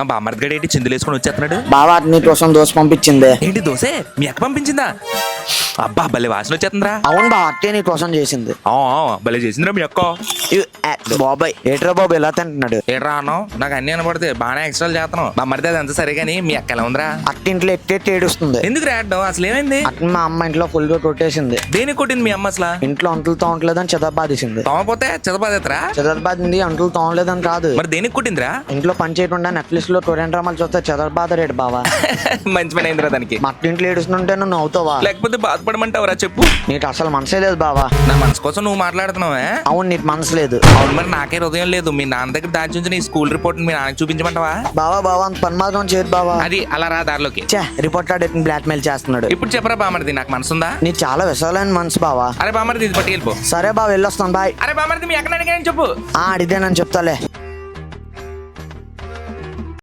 మా బామ్మర్ది గడి ఏంటి చిందులు వేసుకొని వచ్చేస్తున్నాడు? బావా నీకోసం దోశ పంపించింది. ఏంటి దోసే మీ అక్క పంపించిందా? అబ్బా భలే వాసన వచ్చేస్తుందిరా. అవును అట్టే నీకోసం చేసింది. ఆ, భలే చేసిందిరా మీ అక్క. ఇవ్, ఏ, బాబాయ్ ఏట్రా బాబు ఎలా తింటున్నాడు? ఏట్రా అన్నావు నాకు అన్ని అనబడితే బాగానే ఎక్స్ట్రాలు చేస్తున్నావు. మా మరిది అదంతా సరే కానీ మీ అక్క ఎలా ఉందిరా? అట్టింట్లో ఎట్టేట్టి ఏడుస్తుంది. ఎందుకు రాడ్డం అసలు ఏమైంది? అట్ట మా అమ్మ ఇంట్లో ఫుల్గా కొట్టేసింది. దేనికి కొట్టింది మీ అమ్మ అసలు? ఇంట్లో అంటులు తోమట్లేదని చెదబాదేసింది తోమపోతే చదపాదేతరా చెదబాదింది అంటులు తోమలేదని కాదు. మరి దేనికి కొట్టిందిరా? ఇంట్లో పని చేయకుండా నెట్ఫ్లిక్స్లో టొరెంట్ డ్రామాలు చూస్తే చెదబాద రేడు బావా. మంచి పని అయిందిరా దానికి. మా అట్టింట్లో ఏడుస్తుంటే నువ్వు నవ్వుతావా? లేకపోతే బాధపడమంటావురా చెప్పు. నీకు అసలు మనసే లేదు బావా. నా మనసు కోసం నువ్వు మాట్లాడుతున్నావే? అవును నీకు మనసు లేదు. అవును మరి నాకే హృదయం లేదు. మీ నాన్న దగ్గర దాచి ఉంచి నీ స్కూల్ రిపోర్ట్ మీ నాన్నకి చూపించమంటావా? బావా బావా అంత పని మాత్రం చేయదు బావా. అది అలా రా దారిలోకి. చే రిపోర్ట్ ఆడేటిని బ్లాక్ మెయిల్ చేస్తున్నాడు. ఇప్పుడు చెప్పరా బామర్ది నాకు మనసుందా నీ చాలా విశాలమైన మనసు బావా. అరే బామర్ది ఇది పట్టి వెళ్ళిపో సరే బావ వెళ్ళొస్తాను బాయ్. అరే బామర్ది మీ ఎక్కడ అడిగానని చెప్పు. ఆ అడిగితేనని చెప్తాలే.